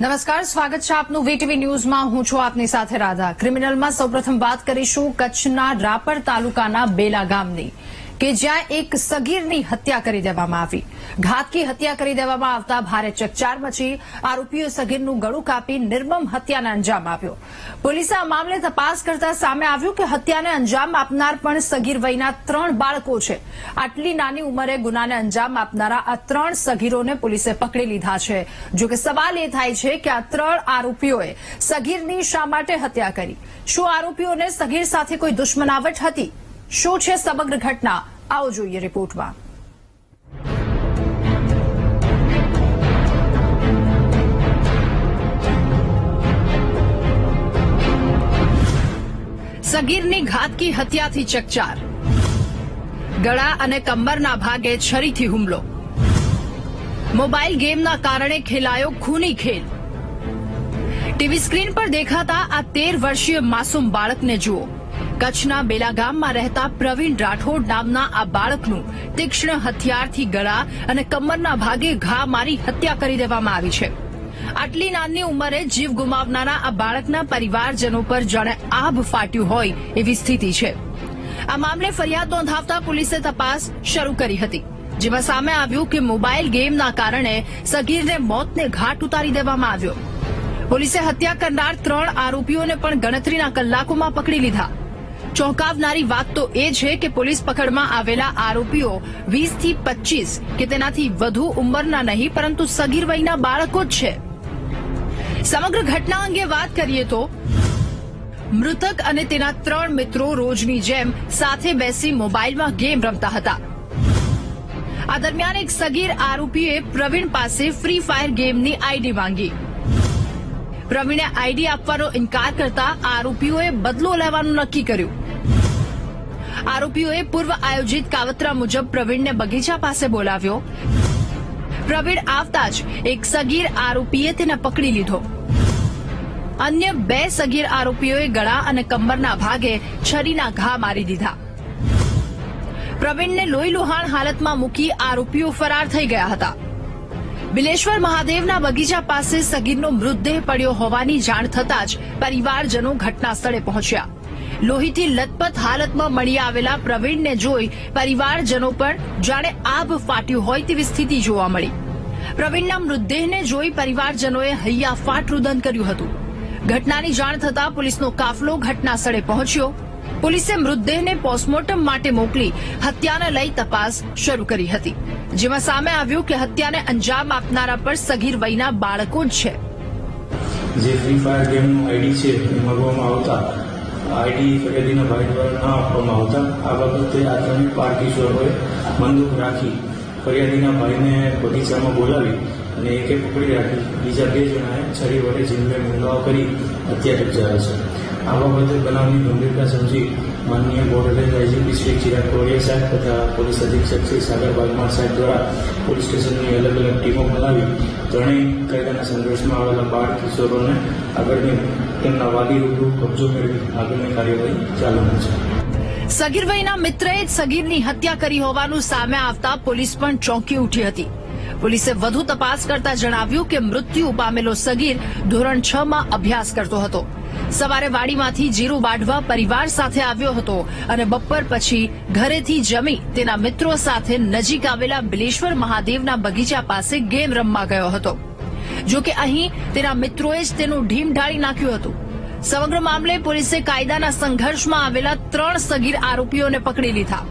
નમસ્કાર, સ્વાગત છે આપનું વીટીવી ન્યૂઝમાં. હું છું આપની સાથે રાધા. ક્રિમિનલમાં સૌપ્રથમ વાત કરીશું કચ્છના રાપર તાલુકાના બેલા ગામની. કે જ્યાં એક સગીરની હત્યા કરી દેવામાં આવી. ઘાતકી હત્યા કરી દેવામાં આવતા ભારે ચકચાર મચી આરોપીઓ સગીરનું ગળું કાપી નિર્મમ હત્યાને અંજામ આપ્યો. પોલીસે આ મામલે તપાસ કરતા સામે આવ્યું કે હત્યાને અંજામ આપનાર પણ સગીર વયના ત્રણ બાળકો છે. આટલી નાની ઉંમરે ગુનાને અંજામ આપનારા આ ત્રણ સગીરોને પોલીસે પકડી લીધા છે. જોકે સવાલ એ થાય છે કે આ ત્રણ આરોપીઓએ સગીરની શા માટે હત્યા કરી? શું આરોપીઓને સગીર સાથે કોઈ દુશ્મનાવટ હતી? શું છે સમગ્ર ઘટના? આવો જોઈએ રિપોર્ટમાં સગીરની ઘાતકી હત્યાથી ચકચાર. ગળા અને કંબરના ભાગે છરીથી હુમલો. મોબાઈલ ગેમના કારણે ખેલાયો ખૂની ખેલ. ટીવી સ્ક્રીન પર દેખાતા આ તેર વર્ષીય માસૂમ બાળકને જુઓ. કચ્છના બેલા ગામમાં રહેતા પ્રવીણ રાઠોડ નામના આ બાળકનું તીક્ષ્ણ હથિયારથી ગળા અને કમરના ભાગે ઘા મારી હત્યા કરી દેવામાં આવી છે. આટલી નાની ઉંમરે જીવ ગુમાવનારા આ બાળકના પરિવારજનો પર જાણે આભ ફાટ્યું હોય એવી સ્થિતિ છે. આ મામલે ફરિયાદ નોંધાવતા પોલીસે તપાસ શરૂ કરી હતી. જેમાં સામે આવ્યું કે મોબાઈલ ગેમના કારણે સગીરને મોતને ઘાટ ઉતારી દેવામાં આવ્યો. પોલીસે હત્યા કરનાર ત્રણ આરોપીઓને પણ ગણતરીના કલાકોમાં પકડી લીધા. ચોંકાવનારી વાત તો એ છે કે પોલીસ પકડમાં આવેલા આરોપીઓ વીસથી પચીસ કે તેનાથી વધુ ઉંમરના નહીં, પરંતુ સગીર વયના બાળકો જ છે. સમગ્ર ઘટના અંગે વાત કરીએ તો મૃતક અને તેના ત્રણ મિત્રો રોજની જેમ સાથે બેસી મોબાઈલમાં ગેમ રમતા હતા. આ દરમિયાન એક સગીર આરોપીએ પ્રવીણ પાસે ફ્રી ફાયર ગેમની આઈડી માંગી. પ્રવીણે આઈડી આપવાનો ઇનકાર કરતા આરોપીઓએ બદલો લેવાનું નક્કી કર્યું. આરોપીઓએ પૂર્વ આયોજિત કાવતરા મુજબ પ્રવીણને બગીચા પાસે બોલાવ્યો. પ્રવીણ આવતા જ એક સગીર આરોપીએ તેને પકડી લીધો. અન્ય બે સગીર આરોપીઓએ ગળા અને કમરના ભાગે છરીના ઘા મારી દીધા. પ્રવીણને લોહી લુહાણ હાલતમાં મૂકી આરોપીઓ ફરાર થઈ ગયા હતા. બિલેશ્વર મહાદેવના બગીચા પાસે સગીરનો મૃતદેહ પડ્યો હોવાની જાણ થતાં જ પરિવારજનો ઘટના સ્થળે પહોંચ્યા. લોહીથી લથપથ હાલતમાં મળી આવેલા પ્રવીણને જોઈ પરિવારજનો પર જાણે આભ ફાટ્યું હોય તેવી સ્થિતિ જોવા મળી. પ્રવીણના મૃતદેહને જોઈ પરિવારજનોએ હૈયા ફાટ રુદન કર્યું હતું. ઘટનાની જાણ થતાં પોલીસનો કાફલો ઘટના સ્થળે પહોંચ્યો. પોલીસે મૃતદેહને પોસ્ટમોર્ટમ માટે મોકલી હત્યાને લઈ તપાસ શરૂ કરી હતી. જેમાં સામે આવ્યું કે હત્યાને અંજામ આપનારા પર સગીર વયના બાળકો જ છે. જે ફ્રી ફાયર ગેમનું આઈડી છે એ માગવામાં આવતા. આઈડી ફરિયાદીના ભાઈ દ્વારા ન આપવામાં આવતા. આ બાબતે આ ત્રણ પાર્ટીશોરોએ બંદૂક રાખી ફરિયાદીના ભાઈને બગીચામાં બોલાવી અને એકે પકડી રાખી. બીજા બે જણાએ છરી વડે જીવલેણ હુમલાઓ કરી હત્યા નિપજાવે છે. આ બાબતે બનાવની ગંભીરતા સમજી માનનીય બોર્ડ આઈજીપી શ્રી ચિરાગ કોડિયા સાહેબ તથા પોલીસ અધિક્ષક શ્રી સાગર બાગમાર સાહેબ દ્વારા પોલીસ સ્ટેશનની અલગ અલગ ટીમો બનાવી ત્રણેય કાયદાના સંઘર્ષમાં આવેલા બાળ કિશોરોને આગળની તેમના વાલી રૂબરૂ કબજો મેળવી આગળની કાર્યવાહી ચાલુ છે. સગીર વયના મિત્રએ જ સગીરની હત્યા કરી હોવાનું સામે આવતા પોલીસ પણ ચોંકી ઉઠી હતી. પોલીસે વધુ તપાસ કરતા જણાવ્યું કે મૃત્યુ પામેલો સગીર ધોરણ છ માં અભ્યાસ કરતો હતો. સવારે વાડીમાંથી જીરું બાઢવા પરિવાર સાથે આવ્યો હતો અને બપોર પછી ઘરેથી જમી તેના મિત્રો સાથે નજીક આવેલા બિલેશ્વર મહાદેવના બગીચા પાસે ગેમ રમવા ગયો હતો. જો કે અહીં તેના મિત્રોએ જ તેનું ઢીમ ઢાળી નાખ્યું હતું. સમગ્ર મામલે પોલીસે કાયદાના સંઘર્ષમાં આવેલા ત્રણ સગીર આરોપીઓને પકડી લીધા.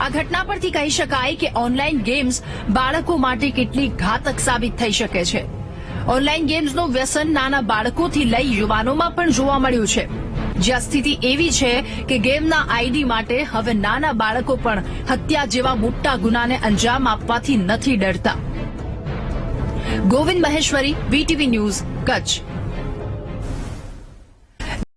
આ ઘટના પરથી કહી શકાય કે ઓનલાઈન ગેમ્સ બાળકો માટે કેટલી ઘાતક સાબિત થઈ શકે છે. ઓનલાઈન ગેમ્સનું વ્યસન નાના બાળકોથી લઈ યુવાનોમાં પણ જોવા મળ્યું છે. જ્યાં સ્થિતિ એવી છે કે ગેમના આઈડી માટે હવે નાના બાળકો પણ હત્યા જેવા મોટા ગુનાને અંજામ આપવાથી નથી ડરતા. Govind Maheshwari, VTV news, Kutch.